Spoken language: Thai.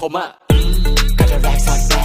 ผมอะก็จะแรกสัก